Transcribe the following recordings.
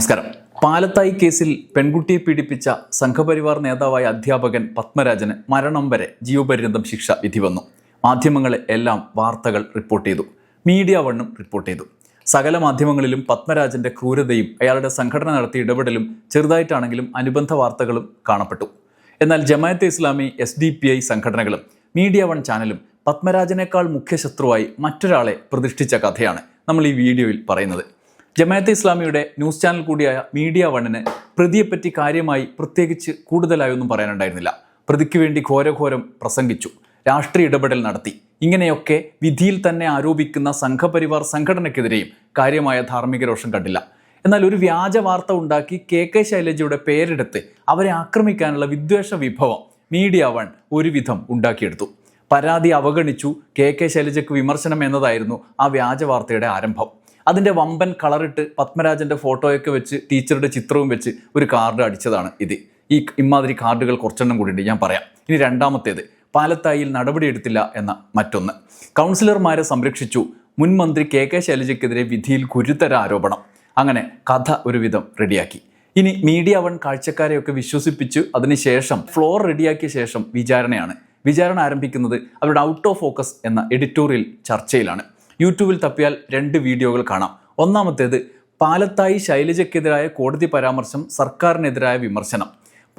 നമസ്കാരം. പാലത്തായി കേസിൽ പെൺകുട്ടിയെ പീഡിപ്പിച്ച സംഘപരിവാർ നേതാവായ അധ്യാപകൻ പത്മരാജന് മരണം വരെ ജീവപര്യന്തം ശിക്ഷ വിധി വന്നു. മാധ്യമങ്ങളെ എല്ലാം വാർത്തകൾ റിപ്പോർട്ട് ചെയ്തു. മീഡിയ വണ്ണും റിപ്പോർട്ട് ചെയ്തു. സകല മാധ്യമങ്ങളിലും പത്മരാജന്റെ ക്രൂരതയും അയാളുടെ സംഘടന നടത്തിയ ഇടപെടലും ചെറുതായിട്ടാണെങ്കിലും അനുബന്ധ വാർത്തകളും കാണപ്പെട്ടു. എന്നാൽ Jamaat-e Islami S D P I സംഘടനകളും മീഡിയ വൺ ചാനലും പത്മരാജനേക്കാൾ മുഖ്യ ശത്രുവായി മറ്റൊരാളെ പ്രതിഷ്ഠിച്ച കഥയാണ് നമ്മൾ ഈ വീഡിയോയിൽ പറയുന്നത്. ജമായത്തെ ഇസ്ലാമിയുടെ ന്യൂസ് ചാനൽ കൂടിയായ മീഡിയ വണ്ണിന് പ്രതിയെപ്പറ്റി കാര്യമായി പ്രത്യേകിച്ച് കൂടുതലായൊന്നും പറയാനുണ്ടായിരുന്നില്ല. പ്രതിക്ക് വേണ്ടി ഘോരഘോരം പ്രസംഗിച്ചു. രാഷ്ട്രീയ ഇടപെടൽ നടത്തി. ഇങ്ങനെയൊക്കെ വിധിയിൽ തന്നെ ആരോപിക്കുന്ന സംഘപരിവാർ സംഘടനയ്ക്കെതിരെയും കാര്യമായ ധാർമ്മിക രോഷം കണ്ടില്ല. എന്നാൽ ഒരു വ്യാജ വാർത്ത ഉണ്ടാക്കി കെ കെ ശൈലജയുടെ പേരെടുത്ത് അവരെ ആക്രമിക്കാനുള്ള വിദ്വേഷ വിഭവം മീഡിയ വൺ ഒരുവിധം ഉണ്ടാക്കിയെടുത്തു. പരാതി അവഗണിച്ചു കെ കെ ശൈലജയ്ക്ക് വിമർശനം എന്നതായിരുന്നു ആ വ്യാജ വാർത്തയുടെ ആരംഭം. അതിന്റെ വമ്പൻ കളറിട്ട് പത്മരാജന്റെ ഫോട്ടോയൊക്കെ വെച്ച് ടീച്ചറുടെ ചിത്രവും വെച്ച് ഒരു കാർഡ് അടിച്ചതാണ് ഇത്. ഈ ഇമാതിരി കാർഡുകൾ കുറച്ചെണ്ണം കൂടിയുണ്ട് ഞാൻ പറയാം. ഇനി രണ്ടാമത്തേത് പാലത്തായിൽ നടപടിയെടുത്തില്ല എന്ന മറ്റൊന്ന്. കൗൺസിലർമാരെ സംരക്ഷിച്ചു. മുൻ മന്ത്രി കെ കെ ശൈലജയ്ക്കെതിരെ വിധിയിൽ ഗുരുതര ആരോപണം. അങ്ങനെ കഥ ഒരുവിധം റെഡിയാക്കി. ഇനി മീഡിയ വൺ കാഴ്ചക്കാരെയൊക്കെ വിശ്വസിപ്പിച്ച്. അതിനുശേഷം ഫ്ലോർ റെഡിയാക്കിയ ശേഷം വിചാരണയാണ്. വിചാരണ ആരംഭിക്കുന്നത് അവരുടെ ഔട്ട് ഓഫ് ഫോക്കസ് എന്ന എഡിറ്റോറിയൽ ചർച്ചയിലാണ്. യൂട്യൂബിൽ തപ്പിയാൽ രണ്ട് വീഡിയോകൾ കാണാം. ഒന്നാമത്തേത് പാലത്തായി ശൈലജയ്ക്കെതിരായ കോടതി പരാമർശം സർക്കാരിനെതിരായ വിമർശനം.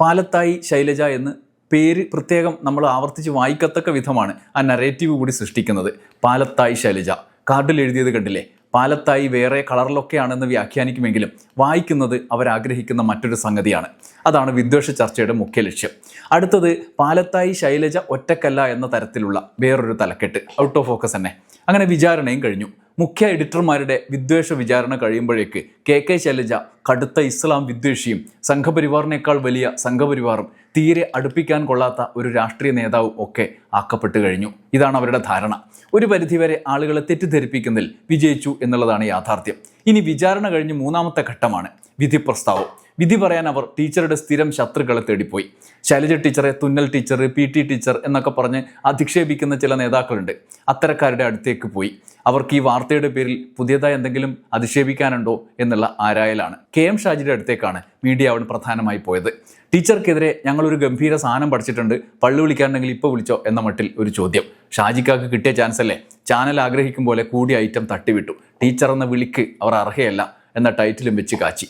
പാലത്തായി ശൈലജ എന്ന് പേര് പ്രത്യേകം നമ്മൾ ആവർത്തിച്ച് വായിക്കത്തക്ക വിധമാണ് ആ നറേറ്റീവ് കൂടി സൃഷ്ടിക്കുന്നത്. പാലത്തായി ശൈലജ. കാർഡിൽ എഴുതിയത് കണ്ടില്ലേ? പാലത്തായി വേറെ കളറിലൊക്കെയാണെന്ന് വ്യാഖ്യാനിക്കുമെങ്കിലും വായിക്കുന്നത് അവരാഗ്രഹിക്കുന്ന മറ്റൊരു സംഗതിയാണ്. അതാണ് വിദ്വേഷ ചർച്ചയുടെ മുഖ്യ ലക്ഷ്യം. അടുത്തത് പാലത്തായി ശൈലജ ഒറ്റക്കല്ല എന്ന തരത്തിലുള്ള വേറൊരു തലക്കെട്ട്. ഔട്ട് ഓഫ് ഫോക്കസ് തന്നെ. അങ്ങനെ വിചാരണയും കഴിഞ്ഞു. മുഖ്യ എഡിറ്റർമാരുടെ വിദ്വേഷ വിചാരണ കഴിയുമ്പോഴേക്ക് കെ കെ ശൈലജ കടുത്ത ഇസ്ലാം വിദ്വേഷിയും സംഘപരിവാറിനേക്കാൾ വലിയ സംഘപരിവാറും തീരെ അടുപ്പിക്കാൻ കൊള്ളാത്ത ഒരു രാഷ്ട്രീയ നേതാവ് ഒക്കെ ആക്കപ്പെട്ടു കഴിഞ്ഞു. ഇതാണ് അവരുടെ ധാരണ. ഒരു പരിധിവരെ ആളുകളെ തെറ്റിദ്ധരിപ്പിക്കുന്നതിൽ വിജയിച്ചു എന്നുള്ളതാണ് യാഥാർത്ഥ്യം. ഇനി വിചാരണ കഴിഞ്ഞ് മൂന്നാമത്തെ ഘട്ടമാണ് വിധി പ്രസ്താവം വിധി പറയാൻ അവർ ടീച്ചറുടെ സ്ഥിരം ശത്രുക്കളെ തേടിപ്പോയി. ശൈലജ ടീച്ചറെ തുന്നൽ ടീച്ചർ പി ടി ടീച്ചർ എന്നൊക്കെ പറഞ്ഞ് അധിക്ഷേപിക്കുന്ന ചില നേതാക്കളുണ്ട്. അത്തരക്കാരുടെ അടുത്തേക്ക് പോയി. അവർക്ക് ഈ വാർത്തയുടെ പേരിൽ പുതിയതായി എന്തെങ്കിലും അധിക്ഷേപിക്കാനുണ്ടോ എന്നുള്ള ആരായലാണ്. കെ എം ഷാജിയുടെ അടുത്തേക്കാണ് മീഡിയ അവൻ പ്രധാനമായി പോയത്. ടീച്ചർക്കെതിരെ ഞങ്ങളൊരു ഗംഭീര സാധനം പഠിച്ചിട്ടുണ്ട്. പള്ളി വിളിക്കാനുണ്ടെങ്കിൽ ഇപ്പോൾ വിളിച്ചോ എന്ന മട്ടിൽ ഒരു ചോദ്യം. ഷാജിക്കാക്ക് കിട്ടിയ ചാൻസ് അല്ലേ? ചാനൽ ആഗ്രഹിക്കും പോലെ കൂടിയ ഐറ്റം തട്ടിവിട്ടു. ടീച്ചർ എന്ന വിളിക്ക് അവർ അർഹയല്ല എന്ന ടൈറ്റിലും വെച്ച് കാച്ചി.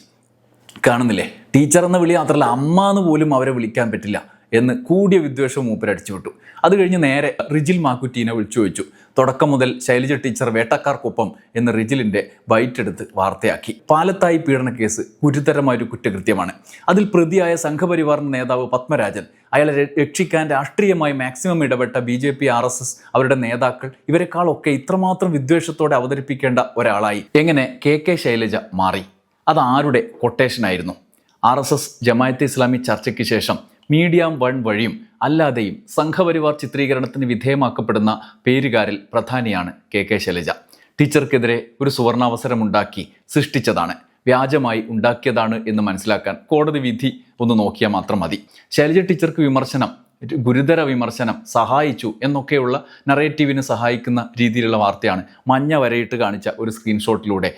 കാണുന്നില്ലേ? ടീച്ചർ എന്ന വിളി മാത്രമല്ല അമ്മ എന്ന് പോലും അവരെ വിളിക്കാൻ പറ്റില്ല എന്ന് കൂടിയ വിദ്വേഷവും മൂപ്പരടിച്ചു വിട്ടു അത് കഴിഞ്ഞ് നേരെ റിജിൽ മാക്കുറ്റീനെ വിളിച്ചു ചോദിച്ചു. തുടക്കം മുതൽ ശൈലജ ടീച്ചർ വേട്ടക്കാർക്കൊപ്പം എന്ന റിജിലിന്റെ ബൈറ്റ് എടുത്ത് വാർത്തയാക്കി. പാലത്തായി പീഡന കേസ് ഗുരുതരമായൊരു കുറ്റകൃത്യമാണ്. അതിൽ പ്രതിയായ സംഘപരിവാറിന്റെ നേതാവ് പത്മരാജൻ അയാളെ രക്ഷിക്കാൻ രാഷ്ട്രീയമായി മാക്സിമം ഇടപെട്ട B J P R S S അവരുടെ നേതാക്കൾ ഇവരെക്കാളൊക്കെ ഇത്രമാത്രം വിദ്വേഷത്തോടെ അവതരിപ്പിക്കേണ്ട ഒരാളായി. എങ്ങനെ കെ കെ ശൈലജ മാറി? അത് ആരുടെ കൊട്ടേഷനായിരുന്നു R S S Jamaat Islami ചർച്ചയ്ക്ക് ശേഷം മീഡിയ വൺ വഴിയും അല്ലാതെയും സംഘപരിവാർ ചിത്രീകരണത്തിന് വിധേയമാക്കപ്പെടുന്ന പേരുകാരിൽ പ്രധാനിയാണ് കെ കെ ശൈലജ. ടീച്ചർക്കെതിരെ ഒരു സുവർണാവസരമുണ്ടാക്കി സൃഷ്ടിച്ചതാണ്. വ്യാജമായി ഉണ്ടാക്കിയതാണ് എന്ന് മനസ്സിലാക്കാൻ കോടതി വിധി ഒന്ന് നോക്കിയാൽ മാത്രം മതി. ശൈലജ ടീച്ചർക്ക് വിമർശനം ഗുരുതര വിമർശനം സഹായിച്ചു എന്നൊക്കെയുള്ള നറേറ്റീവിന് സഹായിക്കുന്ന രീതിയിലുള്ള വാർത്തയാണ് മഞ്ഞ വരയിട്ട് കാണിച്ച ഒരു സ്ക്രീൻഷോട്ടിലൂടെ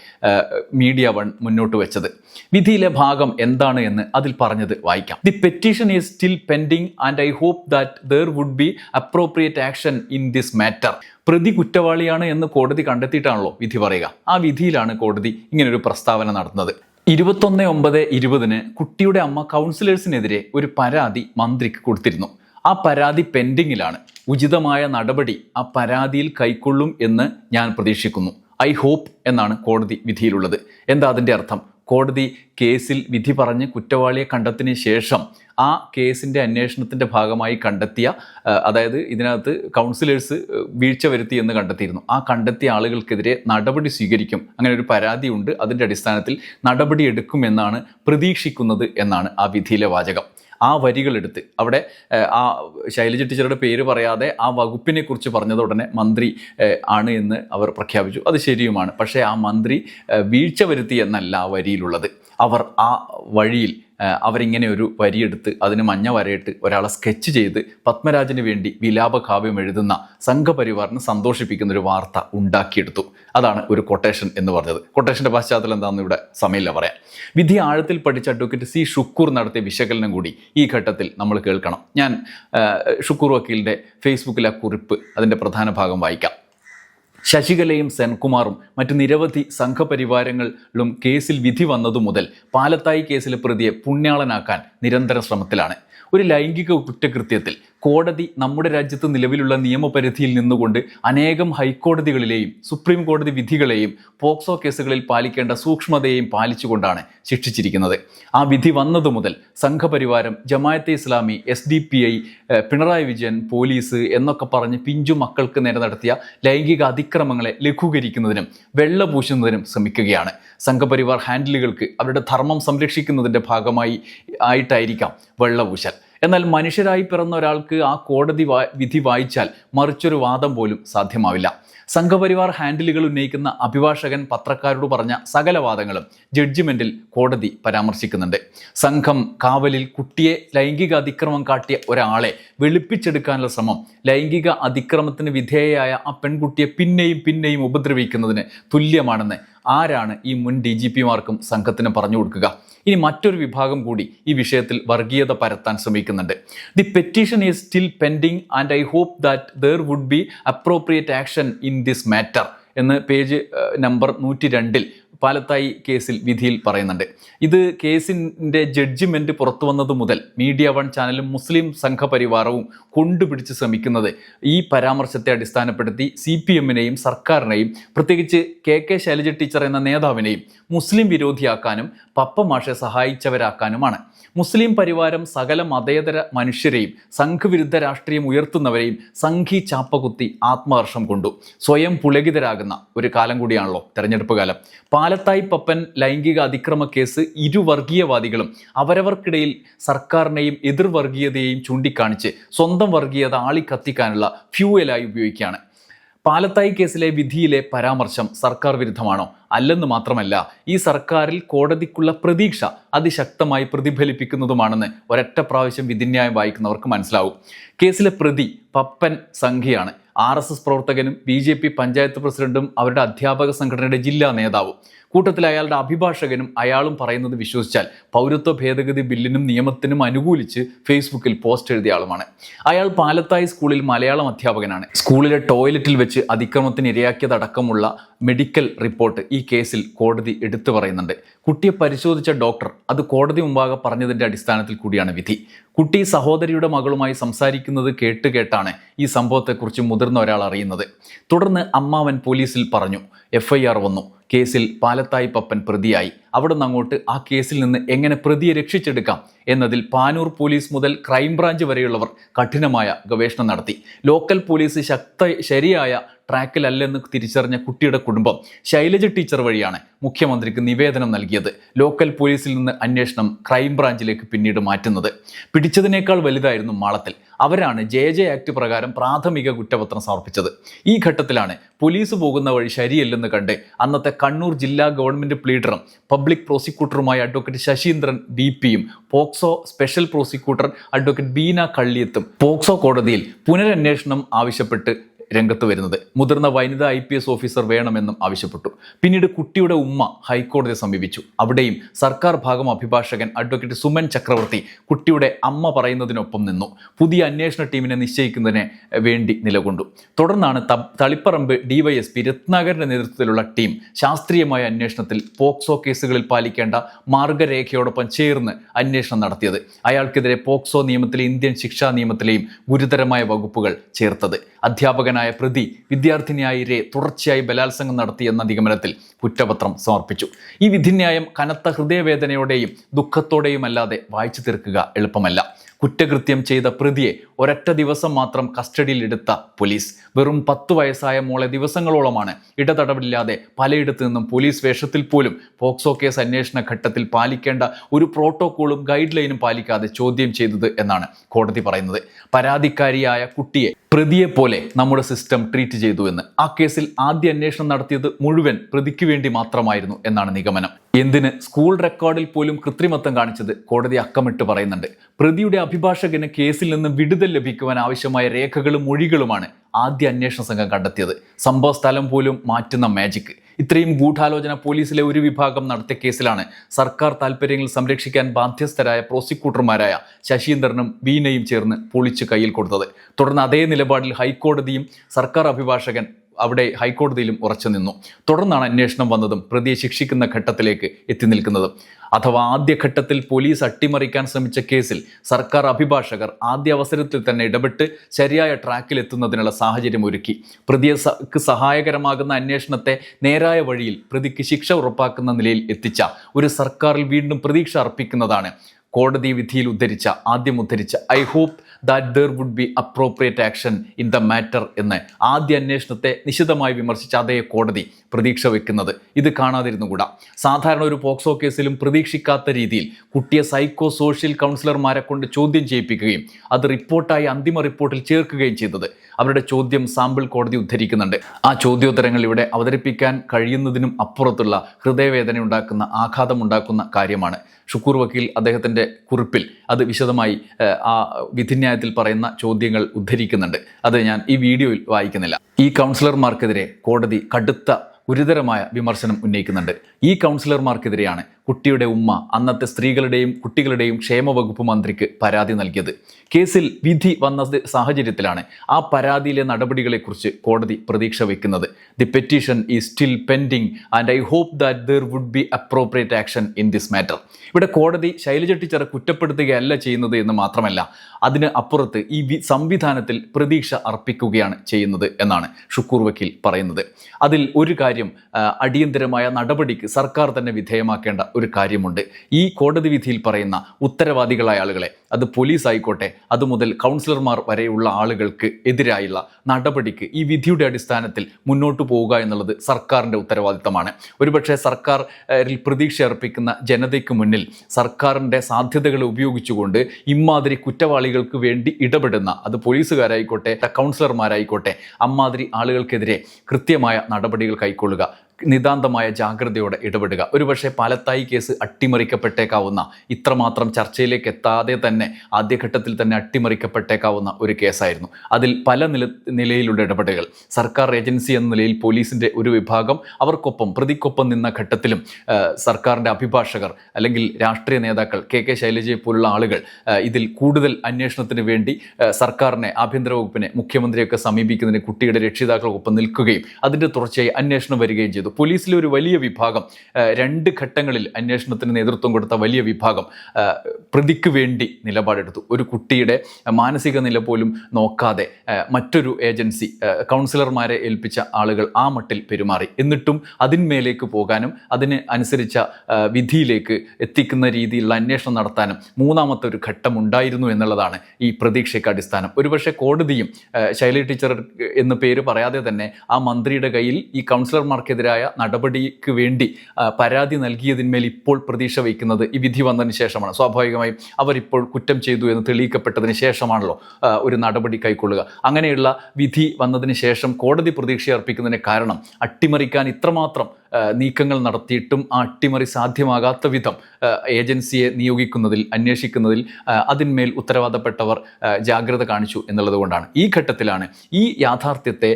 മീഡിയ വൺ മുന്നോട്ട് വെച്ചത്. വിധിയിലെ ഭാഗം എന്താണ് എന്ന് അതിൽ പറഞ്ഞത് വായിക്കാം. The petition is still pending and I hope that there would be appropriate action in this matter പ്രതി കുറ്റവാളിയാണ് എന്ന് കോടതി കണ്ടെത്തിയിട്ടാണല്ലോ വിധി പറയുക. ആ വിധിയിലാണ് കോടതി ഇങ്ങനെ ഒരു പ്രസ്താവന നടത്തുന്നത്. ഇരുപത്തൊന്ന് ഒമ്പത് ഇരുപതിന് കുട്ടിയുടെ അമ്മ കൗൺസിലേഴ്സിനെതിരെ ഒരു പരാതി മന്ത്രിക്ക് കൊടുത്തിരുന്നു. ആ പരാതി പെൻഡിങ്ങിലാണ്. ഉചിതമായ നടപടി ആ പരാതിയിൽ കൈക്കൊള്ളും എന്ന് ഞാൻ പ്രതീക്ഷിക്കുന്നു. ഐ ഹോപ്പ് എന്നാണ് കോടതി വിധിയിലുള്ളത്. എന്താ അതിന്റെ അർത്ഥം? കോടതി കേസിൽ വിധി പറഞ്ഞ് കുറ്റവാളിയെ കണ്ടെത്തിന് ശേഷം ആ കേസിന്റെ അന്വേഷണത്തിന്റെ ഭാഗമായി കണ്ടെത്തിയ അതായത് ഇതിനകത്ത് കൗൺസിലേഴ്സ് വീഴ്ച വരുത്തി എന്ന് കണ്ടെത്തിയിരുന്നു. ആ കണ്ടെത്തിയ ആളുകൾക്കെതിരെ നടപടി സ്വീകരിക്കും. അങ്ങനെ ഒരു പരാതി ഉണ്ട്. അതിന്റെ അടിസ്ഥാനത്തിൽ നടപടി എടുക്കുമെന്നാണ് പ്രതീക്ഷിക്കുന്നത് എന്നാണ് ആ വിധിയിലെ വാചകം. ആ വരികളെടുത്ത് അവിടെ ആ ശൈലജ ടീച്ചറുടെ പേര് പറയാതെ ആ വകുപ്പിനെ കുറിച്ച് പറഞ്ഞത് ഉടനെ മന്ത്രി ആണ് എന്ന് അവർ പ്രഖ്യാപിച്ചു. അത് ശരിയുമാണ്. പക്ഷേ ആ മന്ത്രി വീഴ്ച വരുത്തി എന്നല്ല ആ വരിയിലുള്ളത്. അവർ ആ വഴിയിൽ അവരിങ്ങനെ ഒരു വരിയെടുത്ത് അതിന് മഞ്ഞ വരയിട്ട് ഒരാളെ സ്കെച്ച് ചെയ്ത് പത്മരാജന് വേണ്ടി വിലാപകാവ്യം എഴുതുന്ന സംഘപരിവാറിന് സന്തോഷിപ്പിക്കുന്ന ഒരു വാർത്ത ഉണ്ടാക്കിയെടുത്തു. അതാണ് ഒരു കൊട്ടേഷൻ എന്ന് പറഞ്ഞത്. കൊട്ടേഷന്റെ പശ്ചാത്തലം എന്താണെന്ന് ഇവിടെ സമയമില്ല പറയാം. വിധി ആഴത്തിൽ പഠിച്ച അഡ്വക്കേറ്റ് സി ഷുക്കൂർ നടത്തിയ വിശകലനം കൂടി ഈ ഘട്ടത്തിൽ നമ്മൾ കേൾക്കണം. ഞാൻ ഷുക്കൂർ വക്കീലിന്റെ ഫേസ്ബുക്കിലെ കുറിപ്പ് അതിന്റെ പ്രധാന ഭാഗം വായിക്കാം. ശശികലയും സെൻകുമാറും മറ്റു നിരവധി സംഘപരിവാരങ്ങളും കേസിൽ വിധി വന്നതു മുതൽ പാലത്തായി കേസിലെ പ്രതിയെ പുണ്യാളനാക്കാൻ നിരന്തര ശ്രമത്തിലാണ്. ഒരു ലൈംഗിക കുറ്റകൃത്യത്തിൽ കോടതി നമ്മുടെ രാജ്യത്ത് നിലവിലുള്ള നിയമപരിധിയിൽ നിന്നുകൊണ്ട് അനേകം ഹൈക്കോടതികളിലെയും സുപ്രീം കോടതി വിധികളെയും പോക്സോ കേസുകളിൽ പാലിക്കേണ്ട സൂക്ഷ്മതയെയും പാലിച്ചുകൊണ്ടാണ് ശിക്ഷിച്ചിരിക്കുന്നത്. ആ വിധി വന്നതു മുതൽ സംഘപരിവാരം Jamaat-e Islami S D P I Pinarayi Vijayan police എന്നൊക്കെ പറഞ്ഞ് പിഞ്ചു മക്കൾക്ക് നേരെ നടത്തിയ ലൈംഗിക അതിക്രമങ്ങളെ ലഘൂകരിക്കുന്നതിനും വെള്ള പൂശുന്നതിനും ശ്രമിക്കുകയാണ്. സംഘപരിവാർ ഹാൻഡിലുകൾക്ക് അവരുടെ ധർമ്മം സംരക്ഷിക്കുന്നതിന്റെ ഭാഗമായി ആയിട്ടായിരിക്കാം വെള്ളപൂശൽ. എന്നാൽ മനുഷ്യരായി പിറന്ന ഒരാൾക്ക് ആ കോടതി വിധി വായിച്ചാൽ മറിച്ചൊരു വാദം പോലും സാധ്യമാവില്ല. സംഘപരിവാർ ഹാൻഡിലുകൾ ഉന്നയിക്കുന്ന അഭിഭാഷകൻ പത്രക്കാരോട് പറഞ്ഞ സകല വാദങ്ങളും ജഡ്ജിമെന്റിൽ കോടതി പരാമർശിക്കുന്നുണ്ട്. സംഘം കാവലിൽ കുട്ടിയെ ലൈംഗിക അതിക്രമം കാട്ടിയ ഒരാളെ വെളുപ്പിച്ചെടുക്കാനുള്ള ശ്രമം ലൈംഗിക അതിക്രമത്തിന് വിധേയയായ ആ പെൺകുട്ടിയെ പിന്നെയും പിന്നെയും ഉപദ്രവിക്കുന്നതിന് തുല്യമാണെന്ന് ആരാണ് ഈ മുൻ ഡി ജി പിമാർക്കും സംഘത്തിന് പറഞ്ഞു കൊടുക്കുക? ഇനി മറ്റൊരു വിഭാഗം കൂടി ഈ വിഷയത്തിൽ വർഗീയത പരത്താൻ ശ്രമിക്കുന്നുണ്ട്. The petition is still pending and I hope that there would be appropriate action in this matter എന്ന് പേജ് നമ്പർ നൂറ്റി രണ്ടിൽ പാലത്തായി കേസിൽ വിധിയിൽ പറയുന്നുണ്ട്. ഇത് കേസിന്റെ ജഡ്ജിമെന്റ് പുറത്തു വന്നത് മുതൽ മീഡിയ വൺ ചാനലും മുസ്ലിം സംഘപരിവാരവും കൊണ്ടുപിടിച്ച് ശ്രമിക്കുന്നത് ഈ പരാമർശത്തെ അടിസ്ഥാനപ്പെടുത്തി സി പി എമ്മിനെയും സർക്കാരിനെയും പ്രത്യേകിച്ച് കെ കെ ശൈലജ ടീച്ചർ എന്ന നേതാവിനെയും മുസ്ലിം വിരോധിയാക്കാനും പപ്പ മാഷെ സഹായിച്ചവരാക്കാനുമാണ്. മുസ്ലിം പരിവാരം സകല മതേതര മനുഷ്യരെയും സംഘവിരുദ്ധ രാഷ്ട്രീയം ഉയർത്തുന്നവരെയും സംഘി ചാപ്പകുത്തി ആത്മഹർഷം കൊണ്ടു. സ്വയം പുളകിതരാകുന്ന ഒരു കാലം കൂടിയാണല്ലോ തെരഞ്ഞെടുപ്പ് കാലം. പാലത്തായി പപ്പൻ ലൈംഗിക അതിക്രമ കേസ് ഇരു വർഗീയവാദികളും അവരവർക്കിടയിൽ സർക്കാരിനെയും എതിർവർഗീയതയെയും ചൂണ്ടിക്കാണിച്ച് സ്വന്തം വർഗീയത ആളിക്കത്തിക്കാനുള്ള ഫ്യൂവലായി ഉപയോഗിക്കുകയാണ്. പാലത്തായി കേസിലെ വിധിയിലെ പരാമർശം സർക്കാർ വിരുദ്ധമാണോ? അല്ലെന്ന് മാത്രമല്ല ഈ സർക്കാരിൽ കോടതിക്കുള്ള പ്രതീക്ഷ അതിശക്തമായി പ്രതിഫലിപ്പിക്കുന്നതുമാണെന്ന് ഒരൊറ്റ പ്രാവശ്യം വിധിന്യായം വായിക്കുന്നവർക്ക് മനസ്സിലാവും. കേസിലെ പ്രതി പപ്പൻ സംഘിയാണ്. ആർ എസ് എസ് പ്രവർത്തകനും ബി ജെ പി പഞ്ചായത്ത് പ്രസിഡന്റും അവരുടെ അധ്യാപക സംഘടനയുടെ ജില്ലാ നേതാവും. കൂട്ടത്തിൽ അയാളുടെ അഭിഭാഷകനും അയാളും പറയുന്നത് വിശ്വസിച്ചാൽ പൗരത്വ ഭേദഗതി ബില്ലിനും നിയമത്തിനും അനുകൂലിച്ച് ഫേസ്ബുക്കിൽ പോസ്റ്റ് എഴുതിയ ആളുമാണ്. അയാൾ പാലത്തായി സ്കൂളിൽ മലയാളം അധ്യാപകനാണ്. സ്കൂളിലെ ടോയ്ലറ്റിൽ വെച്ച് അതിക്രമത്തിന് ഇരയാക്കിയതടക്കമുള്ള മെഡിക്കൽ റിപ്പോർട്ട് ഈ കേസിൽ കോടതി എടുത്തു പറയുന്നുണ്ട്. കുട്ടിയെ പരിശോധിച്ച ഡോക്ടർ അത് കോടതി മുമ്പാകെ പറഞ്ഞതിന്റെ അടിസ്ഥാനത്തിൽ കൂടിയാണ് വിധി. കുട്ടി സഹോദരിയുടെ മകളുമായി സംസാരിക്കുന്നത് കേട്ട് കേട്ടാണ് ഈ സംഭവത്തെക്കുറിച്ച് മുതിർന്ന ഒരാൾ അറിയുന്നത്. തുടർന്ന് അമ്മാവൻ പോലീസിൽ പറഞ്ഞു എഫ് ഐ ആർ വന്നു. കേസിൽ പാലത്തായി പപ്പൻ പ്രതിയായി. അവിടെ അങ്ങോട്ട് ആ കേസിൽ നിന്ന് എങ്ങനെ പ്രതിയെ രക്ഷിച്ചെടുക്കാം? എന്നതിൽ പാനൂർ പോലീസ് മുതൽ ക്രൈംബ്രാഞ്ച് വരെയുള്ളവർ കഠിനമായ ഗവേഷണം നടത്തി. ലോക്കൽ പോലീസ് ശക്ത ശരിയായ ട്രാക്കിലല്ലെന്ന് തിരിച്ചറിഞ്ഞ കുട്ടിയുടെ കുടുംബം ശൈലജ ടീച്ചർ വഴിയാണ് മുഖ്യമന്ത്രിക്ക് നിവേദനം നൽകിയത്. ലോക്കൽ പോലീസിൽ നിന്ന് അന്വേഷണം ക്രൈംബ്രാഞ്ചിലേക്ക് പിന്നീട് മാറ്റുന്നത്. പിടിച്ചതിനേക്കാൾ വലുതായിരുന്നു മാളത്തിൽ. അവരാണ് ജെ ജെ ആക്ട് പ്രകാരം പ്രാഥമിക കുറ്റപത്രം സമർപ്പിച്ചത്. ഈ ഘട്ടത്തിലാണ് പോലീസ് പോകുന്ന വഴി ശരിയല്ലെന്ന് കണ്ട് അന്നത്തെ കണ്ണൂർ ജില്ലാ ഗവൺമെന്റ് പ്ലീഡറും പബ്ലിക് പ്രോസിക്യൂട്ടറുമായ അഡ്വക്കേറ്റ് ശശീന്ദ്രൻ ബി പിയും POCSO special prosecutor advocate Beena കള്ളിയത്തും POCSO കോടതിയിൽ പുനരന്വേഷണം ആവശ്യപ്പെട്ട് രംഗത്ത് വരുന്നത്. മുതിർന്ന വനിതാ ഐ പി എസ് ഓഫീസർ വേണമെന്നും ആവശ്യപ്പെട്ടു. പിന്നീട് കുട്ടിയുടെ ഉമ്മ ഹൈക്കോടതിയെ സമീപിച്ചു. അവിടെയും സർക്കാർ ഭാഗം അഭിഭാഷകൻ അഡ്വക്കേറ്റ് സുമൻ ചക്രവർത്തി കുട്ടിയുടെ അമ്മ പറയുന്നതിനൊപ്പം നിന്നു. പുതിയ അന്വേഷണ ടീമിനെ നിശ്ചയിക്കുന്നതിന് വേണ്ടി നിലകൊണ്ടു. തുടർന്നാണ് തളിപ്പറമ്പ് ഡിവൈഎസ്പി രത്നാകരന്റെ നേതൃത്വത്തിലുള്ള ടീം ശാസ്ത്രീയമായ അന്വേഷണത്തിൽ പോക്സോ കേസുകളിൽ പാലിക്കേണ്ട മാർഗരേഖയോടൊപ്പം ചേർന്ന് അന്വേഷണം നടത്തിയത്. അയാൾക്കെതിരെ പോക്സോ നിയമത്തിലെ ഇന്ത്യൻ ശിക്ഷാ നിയമത്തിലെയും ഗുരുതരമായ വകുപ്പുകൾ ചേർത്തത്. അധ്യാപകനായ പ്രതി വിദ്യാർത്ഥിനിയായ രേ തുടർച്ചയായി ബലാത്സംഗം നടത്തിയെന്ന നിഗമനത്തിൽ കുറ്റപത്രം സമർപ്പിച്ചു. ഈ വിധിന്യായം കനത്ത ഹൃദയവേദനയോടെയും ദുഃഖത്തോടെയും അല്ലാതെ വായിച്ചു തീർക്കുക എളുപ്പമല്ല. കുറ്റകൃത്യം ചെയ്ത പ്രതിയെ ഒരൊറ്റ ദിവസം മാത്രം കസ്റ്റഡിയിലെടുത്ത പോലീസ്. വെറും പത്ത് വയസ്സായ മോളെ ദിവസങ്ങളോളമാണ് ഇടതടവില്ലാതെ പലയിടത്തു നിന്നും പോലീസ് വേഷത്തിൽ പോലും പോക്സോ കേസ് അന്വേഷണ ഘട്ടത്തിൽ പാലിക്കേണ്ട ഒരു പ്രോട്ടോക്കോളും ഗൈഡ് ലൈനും പാലിക്കാതെ ചോദ്യം ചെയ്തത് എന്നാണ് കോടതി പറയുന്നത്. പരാതിക്കാരിയായ കുട്ടിയെ പ്രതിയെ പോലെ നമ്മുടെ സിസ്റ്റം ട്രീറ്റ് ചെയ്തു എന്ന്. ആ കേസിൽ ആദ്യ അന്വേഷണം നടത്തിയത് മുഴുവൻ പ്രതിക്ക് വേണ്ടി മാത്രമായിരുന്നു എന്നാണ് നിഗമനം. എന്തിന് സ്കൂൾ റെക്കോർഡിൽ പോലും കൃത്രിമത്വം കാണിച്ചത് കോടതി അക്കമിട്ട് പറയുന്നുണ്ട്. പ്രതിയുടെ അഭിഭാഷകന് കേസിൽ നിന്ന് വിടുതൽ ലഭിക്കുവാൻ ആവശ്യമായ രേഖകളും മൊഴികളുമാണ് ആദ്യ അന്വേഷണ സംഘം കണ്ടെത്തിയത്. സംഭവ സ്ഥലം പോലും മാറ്റുന്ന മാജിക് ഇത്രയും ഗൂഢാലോചന പോലീസിലെ ഒരു വിഭാഗം നടത്തിയ കേസിലാണ്. സർക്കാർ താൽപ്പര്യങ്ങൾ സംരക്ഷിക്കാൻ ബാധ്യസ്ഥരായ പ്രോസിക്യൂട്ടർമാരായ ശശീന്ദ്രനും വീനയും ചേർന്ന് പൊളിച്ച് കയ്യിൽ കൊടുത്തത്. തുടർന്ന് അതേ നിലപാടിൽ ഹൈക്കോടതിയും സർക്കാർ അഭിഭാഷകൻ അവിടെ ഹൈക്കോടതിയിലും ഉറച്ചു നിന്നു. തുടർന്നാണ് അന്വേഷണം വന്നതും പ്രതിയെ ശിക്ഷിക്കുന്ന ഘട്ടത്തിലേക്ക് എത്തി നിൽക്കുന്നതും. അഥവാ ആദ്യഘട്ടത്തിൽ പോലീസ് അട്ടിമറിക്കാൻ ശ്രമിച്ച കേസിൽ സർക്കാർ അഭിഭാഷകർ ആദ്യ അവസരത്തിൽ തന്നെ ഇടപെട്ട് ശരിയായ ട്രാക്കിൽ എത്തുന്നതിനുള്ള സാഹചര്യം ഒരുക്കി. പ്രതിയെ സഹായകരമാകുന്ന അന്വേഷണത്തെ നേരായ വഴിയിൽ പ്രതിക്ക് ശിക്ഷ ഉറപ്പാക്കുന്ന നിലയിൽ എത്തിച്ച ഒരു സർക്കാരിൽ വീണ്ടും പ്രതീക്ഷ അർപ്പിക്കുന്നതാണ്. കോടതി വിധിയിൽ ഉദ്ധരിച്ച ആദ്യം ഉദ്ധരിച്ച I hope that there would be appropriate action in the matter എന്ന് ആദ്യ അന്വേഷണത്തെ നിശിതമായി വിമർശിച്ച അതേ കോടതി പ്രതീക്ഷ വെക്കുന്നത്. ഇത് കാണാതിരുന്നുകൂടാ സാധാരണ ഒരു പോക്സോ കേസിലും പ്രതീക്ഷിക്കാത്ത രീതിയിൽ കുട്ടിയെ സൈക്കോ സോഷ്യൽ കൗൺസിലർമാരെ കൊണ്ട് ചോദ്യം ചെയ്യിപ്പിക്കുകയും അത് റിപ്പോർട്ടായി അന്തിമ റിപ്പോർട്ടിൽ ചേർക്കുകയും ചെയ്തത്. അവരുടെ ചോദ്യം സാമ്പിൾ കോടതി ഉദ്ധരിക്കുന്നുണ്ട്. ആ ചോദ്യോത്തരങ്ങൾ ഇവിടെ അവതരിപ്പിക്കാൻ കഴിയുന്നതിനും അപ്പുറത്തുള്ള ഹൃദയവേദന ഉണ്ടാക്കുന്ന ആഘാതമുണ്ടാക്കുന്ന കാര്യമാണ്. ഷുക്കൂർ വക്കീൽ അദ്ദേഹത്തിന്റെ കുറിപ്പിൽ അത് വിശദമായി ആ വിധിന്യായത്തിൽ പറയുന്ന ചോദ്യങ്ങൾ ഉദ്ധരിക്കുന്നുണ്ട്. അത് ഞാൻ ഈ വീഡിയോയിൽ വായിക്കുന്നില്ല. ഈ കൗൺസിലർമാർക്കെതിരെ കോടതി കടുത്ത ഗുരുതരമായ വിമർശനം ഉന്നയിക്കുന്നുണ്ട്. ഈ കൗൺസിലർമാർക്കെതിരെയാണ് കുട്ടിയുടെ ഉമ്മ അന്നത്തെ സ്ത്രീകളുടെയും കുട്ടികളുടെയും ക്ഷേമ വകുപ്പ് മന്ത്രിക്ക് പരാതി നൽകിയത്. കേസിൽ വിധി വന്ന സാഹചര്യത്തിലാണ് ആ പരാതിയിലെ നടപടികളെക്കുറിച്ച് കോടതി പ്രതീക്ഷ വയ്ക്കുന്നത്. The petition is still pending and I hope that there would be appropriate action in this matter ഇവിടെ കോടതി ശൈലജ ടീച്ചറെ കുറ്റപ്പെടുത്തുകയല്ല ചെയ്യുന്നത് എന്ന് മാത്രമല്ല അതിന് അപ്പുറത്ത് ഈ സംവിധാനത്തിൽ പ്രതീക്ഷ അർപ്പിക്കുകയാണ് ചെയ്യുന്നത് എന്നാണ് ഷുക്കൂർ വക്കീൽ പറയുന്നത്. അതിൽ ഒരു കാര്യം അടിയന്തരമായ നടപടിക്ക് സർക്കാർ തന്നെ വിധേയമാക്കേണ്ട ഒരു കാര്യമുണ്ട്. ഈ കോടതി വിധിയിൽ പറയുന്ന ഉത്തരവാദികളായ ആളുകളെ അത് പോലീസ് ആയിക്കോട്ടെ അതുമുതൽ കൗൺസിലർമാർ വരെയുള്ള ആളുകൾക്ക് എതിരായുള്ള നടപടിക്ക് ഈ വിധിയുടെ അടിസ്ഥാനത്തിൽ മുന്നോട്ട് പോവുക എന്നുള്ളത് സർക്കാരിന്റെ ഉത്തരവാദിത്തമാണ്. ഒരുപക്ഷെ സർക്കാർ ഏഹ്, പ്രതീക്ഷ അർപ്പിക്കുന്ന ജനതയ്ക്ക് മുന്നിൽ സർക്കാരിന്റെ സാധ്യതകളെ ഉപയോഗിച്ചുകൊണ്ട് ഇമാതിരി കുറ്റവാളികൾക്ക് വേണ്ടി ഇടപെടുന്ന അത് പോലീസുകാരായിക്കോട്ടെ കൗൺസിലർമാരായിക്കോട്ടെ അമ്മാതിരി ആളുകൾക്കെതിരെ കൃത്യമായ നടപടികൾ കൈക്കൊള്ളുക. നിതാന്തമായ ജാഗ്രതയോടെ ഇടപെടുക. ഒരുപക്ഷെ പാലത്തായി കേസ് അട്ടിമറിക്കപ്പെട്ടേക്കാവുന്ന ഇത്രമാത്രം ചർച്ചയിലേക്ക് എത്താതെ തന്നെ ആദ്യഘട്ടത്തിൽ തന്നെ അട്ടിമറിക്കപ്പെട്ടേക്കാവുന്ന ഒരു കേസായിരുന്നു. അതിൽ പല നില നിലയിലുള്ള ഇടപെടലുകൾ. സർക്കാർ ഏജൻസി എന്ന നിലയിൽ പോലീസിന്റെ ഒരു വിഭാഗം അവർക്കൊപ്പം പ്രതിക്കൊപ്പം നിന്ന ഘട്ടത്തിലും സർക്കാരിന്റെ അഭിഭാഷകർ അല്ലെങ്കിൽ രാഷ്ട്രീയ നേതാക്കൾ കെ കെ ശൈലജയെ പോലുള്ള ആളുകൾ ഇതിൽ കൂടുതൽ അന്വേഷണത്തിന് വേണ്ടി സർക്കാരിനെ ആഭ്യന്തര വകുപ്പിനെ മുഖ്യമന്ത്രിയൊക്കെ സമീപിക്കുന്നതിന് കുട്ടിയുടെ രക്ഷിതാക്കൾക്കൊപ്പം നിൽക്കുകയും അതിന്റെ തുടർച്ചയായി അന്വേഷണം വരികയും ചെയ്തു. പോലീസിലെ ഒരു വലിയ വിഭാഗം രണ്ട് ഘട്ടങ്ങളിൽ അന്വേഷണത്തിന് നേതൃത്വം കൊടുത്ത വലിയ വിഭാഗം പ്രതിക്ക് വേണ്ടി നിലപാടെടുത്തു. ഒരു കുട്ടിയുടെ മാനസിക നില പോലും നോക്കാതെ മറ്റൊരു ഏജൻസി കൗൺസിലർമാരെ ഏൽപ്പിച്ച ആളുകൾ ആ മട്ടിൽ പെരുമാറി. എന്നിട്ടും അതിന്മേലേക്ക് പോകാനും അതിന് അനുസരിച്ച വിധിയിലേക്ക് എത്തിക്കുന്ന രീതിയിലുള്ള അന്വേഷണം നടത്താനും മൂന്നാമത്തെ ഒരു ഘട്ടം ഉണ്ടായിരുന്നു എന്നുള്ളതാണ് ഈ പ്രതീക്ഷയ്ക്ക് അടിസ്ഥാനം. ഒരുപക്ഷെ കോടതിയും ശൈലി ടീച്ചർ എന്ന് പേര് പറയാതെ തന്നെ ആ മന്ത്രിയുടെ കയ്യിൽ ഈ കൗൺസിലർമാർക്കെതിരായ നടപടിക്ക് വേണ്ടി പരാതി നൽകിയതിന്മേൽ ഇപ്പോൾ പ്രതീക്ഷ വയ്ക്കുന്നത് ഈ വിധി വന്നതിന് ശേഷമാണ്. സ്വാഭാവികമായും അവരിപ്പോൾ കുറ്റം ചെയ്തു എന്ന് തെളിയിക്കപ്പെട്ടതിന് ശേഷമാണല്ലോ ഒരു നടപടി കൈക്കൊള്ളുക. അങ്ങനെയുള്ള വിധി വന്നതിന് ശേഷം കോടതി പ്രതീക്ഷ അർപ്പിക്കുന്നതിന് കാരണം അട്ടിമറിക്കാൻ ഇത്രമാത്രം നീക്കങ്ങൾ നടത്തിയിട്ടും ആ അട്ടിമറി സാധ്യമാകാത്ത വിധം ഏജൻസിയെ നിയോഗിക്കുന്നതിൽ അന്വേഷിക്കുന്നതിൽ അതിന്മേൽ ഉത്തരവാദപ്പെട്ടവർ ജാഗ്രത കാണിച്ചു എന്നുള്ളത് കൊണ്ടാണ്. ഈ ഘട്ടത്തിലാണ് ഈ യാഥാർത്ഥ്യത്തെ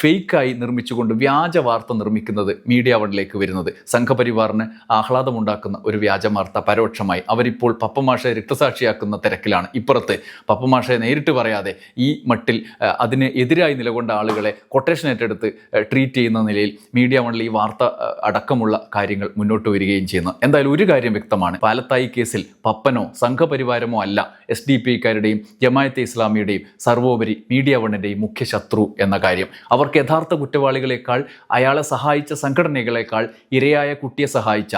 ഫേക്കായി നിർമ്മിച്ചുകൊണ്ട് വ്യാജ വാർത്ത നിർമ്മിക്കുന്നത് മീഡിയ വണിലേക്ക് വരുന്നത്. സംഘപരിവാറിന് ആഹ്ലാദമുണ്ടാക്കുന്ന ഒരു വ്യാജ വാർത്ത പരോക്ഷമായി അവരിപ്പോൾ പപ്പമാഷയെ രക്തസാക്ഷിയാക്കുന്ന തിരക്കിലാണ്. ഇപ്പുറത്ത് പപ്പമാഷയെ നേരിട്ട് പറയാതെ ഈ മട്ടിൽ അതിന് എതിരായി നിലകൊണ്ട ആളുകളെ കൊട്ടേഷൻ ഏറ്റെടുത്ത് ട്രീറ്റ് ചെയ്യുന്ന നിലയിൽ മീഡിയ വണിൽ ഈ വാർത്ത അടക്കമുള്ള കാര്യങ്ങൾ മുന്നോട്ട് വരികയും ചെയ്യുന്നു. എന്തായാലും ഒരു കാര്യം വ്യക്തമാണ്. പാലത്തായി കേസിൽ പപ്പനോ സംഘപരിവാരമോ അല്ല എസ് ഡി പി ഐക്കാരുടെയും ജമായത്തെ ഇസ്ലാമിയുടെയും സർവോപരി മീഡിയ വണ്ണിന്റെയും മുഖ്യ ശത്രു എന്ന കാര്യം. അവർക്ക് യഥാർത്ഥ കുറ്റവാളികളെക്കാൾ അയാളെ സഹായിച്ച സംഘടനകളെക്കാൾ ഇരയായ കുട്ടിയെ സഹായിച്ച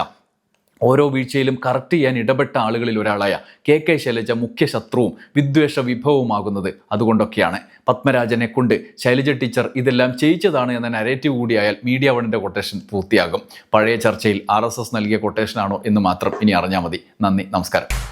ഓരോ വീഴ്ചയിലും കറക്റ്റ് ചെയ്യാൻ ഇടപെട്ട ആളുകളിൽ ഒരാളായ കെ കെ ശൈലജ മുഖ്യ ശത്രുവും വിദ്വേഷ വിഭവമാകുന്നത് അതുകൊണ്ടൊക്കെയാണ്. പത്മരാജനെ കൊണ്ട് ശൈലജ ടീച്ചർ ഇതെല്ലാം ചെയ്യിച്ചതാണ് എന്ന നരേറ്റീവ് കൂടിയായാൽ മീഡിയ വണിന്റെ കൊട്ടേഷൻ പൂർത്തിയാകും. പഴയ ചർച്ചയിൽ ആർ നൽകിയ കൊട്ടേഷനാണോ എന്ന് മാത്രം ഇനി അറിഞ്ഞാൽ മതി. നന്ദി നമസ്കാരം.